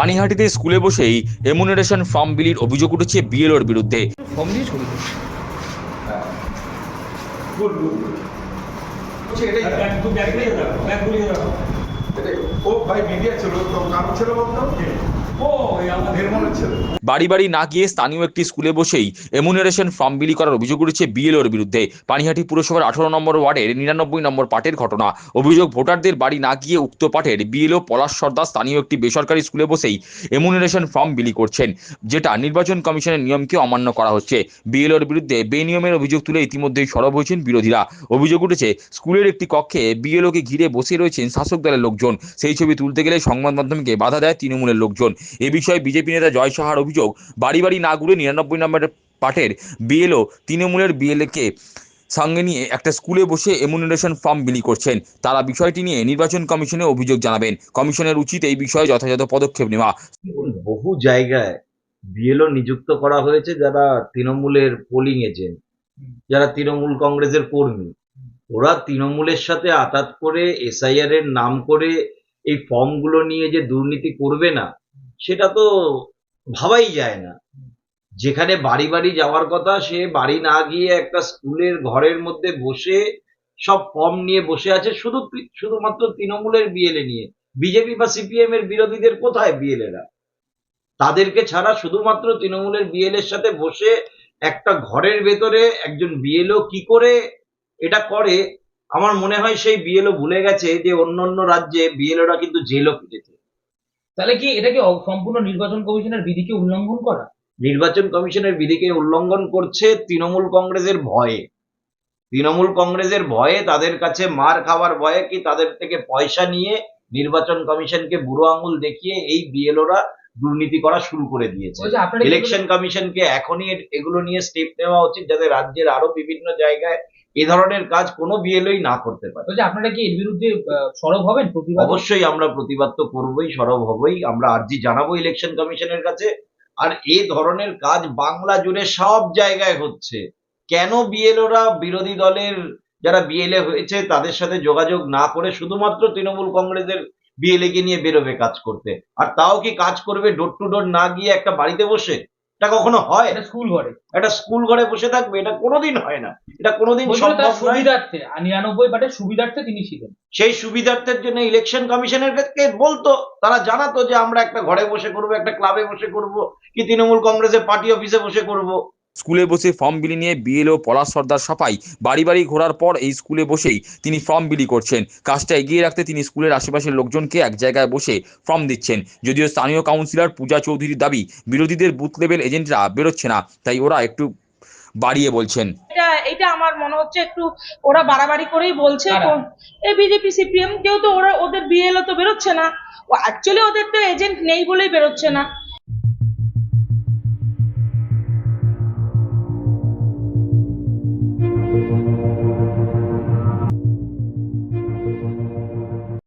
পানিহাটিতে স্কুলে বসেই remuneration form বিলির অভিযোগ উঠেছে বিএলওর বিরুদ্ধে। ও ভাই মিডিয়া ছিল তো কারণ ছিল বলতো? বাড়ি বাড়ি না গিয়ে স্থানীয় একটি স্কুলে বসেই এমুনারেশন ফর্ম বিলি করার অভিযোগ উঠেছে বিএলওর বিরুদ্ধে। পানিহাটি পুরসভার আঠারো নম্বর ওয়ার্ডের নিরানব্বই নম্বর পাটের ঘটনা। অভিযোগ, ভোটারদের বাড়ি না গিয়ে উক্ত পাটের বিএলও পলাশ সর্দার স্থানীয় একটি বেসরকারি স্কুলে বসেই এমুনারেশন ফর্ম বিলি করছেন, যেটা নির্বাচন কমিশনের নিয়মকে অমান্য করা হচ্ছে। বিএলওর বিরুদ্ধে বেনিয়মের অভিযোগ তুলে ইতিমধ্যেই সরব হয়েছেন বিরোধীরা। অভিযোগ উঠেছে, স্কুলের একটি কক্ষে বিএলওকে ঘিরে বসে রয়েছেন শাসক দলের লোকজন। সেই ছবি তুলতে গেলে সংবাদ মাধ্যমকে বাধা দেয় তৃণমূলের লোকজন। এ বিষয়ে বিজেপি নেতা জয় সাহার অভিযোগ, বাড়ি বাড়ি না ঘুরে নিরানব্বই নম্বরের পাঠের বিএলও তৃণমূলের বিএলএকে সঙ্গে নিয়ে একটা স্কুলে বসে এমুনারেশন ফর্ম বিলি করছেন। তারা বিষয়টি নিয়ে নির্বাচন কমিশনে অভিযোগ জানাবেন। কমিশনের উচিত এই বিষয়ে যথাযথ পদক্ষেপ নেওয়া। বহু জায়গায় বিএলও নিযুক্ত করা হয়েছে যারা তৃণমূলের পোলিং এজেন্ট যারা তৃণমূল কংগ্রেসের কর্মী। ওরা তৃণমূলের সাথে আতাত করে এসআইআর এর নাম করে এই ফর্মগুলো নিয়ে যে দুর্নীতি করবে না সেটা তো ভাবাই যায় না। যেখানে বাড়ি বাড়ি যাওয়ার কথা, সে বাড়ি না গিয়ে একটা স্কুলের ঘরের মধ্যে বসে সব ফর্ম নিয়ে বসে আছে, শুধু শুধুমাত্র তৃণমূলের বিএলএ নিয়ে। বিজেপি বা সিপিএম এর বিরোধীদের কোথায় বিএলএরা তাদেরকে ছাড়া শুধুমাত্র তৃণমূলের বিএল এর সাথে বসে একটা ঘরের ভেতরে একজন বিএলও কি করে? এটা করে। আমার মনে হয় সেই বিএলও ভুলে গেছে যে অন্য অন্য রাজ্যে বিএলওরা কিন্তু জেলও কেটেছে তাহলে কি এটা কি সম্পূর্ণ নির্বাচন কমিশনের বিধিকে উল্লঙ্ঘন করা? নির্বাচন কমিশনের বিধিকে উল্লঙ্ঘন করছে তৃণমূল কংগ্রেসের ভয়ে। তৃণমূল কংগ্রেসের ভয়ে তাদের কাছে মার খাওয়ার ভয়ে কি তাদের থেকে পয়সা নিয়ে নির্বাচন কমিশনকে বুড়ো আঙুল দেখিয়ে এই বিএলওরা দুর্নীতি করা শুরু করে দিয়েছে। ইলেকশন কমিশনকে এখনই এগুলো নিয়ে স্টেপ নেওয়া উচিত যাতে রাজ্যের আরও বিভিন্ন জায়গায় এ ধরনের কাজ কোনো বিএলওই না করতে পারে। বলছে আপনারা কি এর বিরুদ্ধে সরব হবেন অবশ্যই আমরা প্রতিবাদ তো করবোই সরব হবই। আমরা আর্জি জানাব ইলেকশন কমিশনের কাছে। আর এ ধরনের কাজ বাংলা জুড়ে সব জায়গায় হচ্ছে। কেন বিএলওরা বিরোধী দলের যারা বিএলএ হয়েছে তাদের সাথে যোগাযোগ না করে শুধুমাত্র তৃণমূল কংগ্রেসের বিএলএ কে নিয়ে বেরোবে কাজ করতে। আর তাও কি কাজ করবে ডোর টু ডোর না গিয়ে একটা বাড়িতে বসে? এটা কখনো হয়? এটা স্কুল ঘরে। একটা স্কুল ঘরে বসে থাকবে? এটা কোনোদিন হয় না। এটা কোনোদিন সম্ভব সুবিধার্থে নিরানব্বই পাটের সুবিধার্থে তিনি ছিলেন। সেই সুবিধার্থের জন্য ইলেকশন কমিশনের কে বলতো তারা জানাতো যে আমরা একটা ঘরে বসে করব একটা ক্লাবে বসে করব কি তৃণমূল কংগ্রেসের পার্টি অফিসে বসে করব। স্কুলে বসে ফর্ম বিলি নিয়ে বিএলও পলাশ সর্দার সাফাই বাড়ি বাড়ি ঘোরার পর এই স্কুলে বসেই তিনি ফর্ম বিলি করছেন। কাজটা এগিয়ে রাখতে তিনি স্কুলের আশেপাশের লোকজনকে এক জায়গায় বসে ফর্ম দিচ্ছেন। যদিও স্থানীয় কাউন্সিলর পূজা চৌধুরীর দাবি বিরোধীদের বুথ লেভেল এজেন্টরা বেরোচ্ছে না তাই ওরা একটু বাড়িয়ে বলছেন। এটা এটা আমার মনে হচ্ছে একটু ওরা বাড়াবাড়ি করেই বলছে? এই বিজেপি সিপিএম কেউ তো ওরা ওদের বিএলও তো বেরোচ্ছে না। ও অ্যাকচুয়ালি ওদের তো এজেন্ট নেই বলেই বেরোচ্ছে না।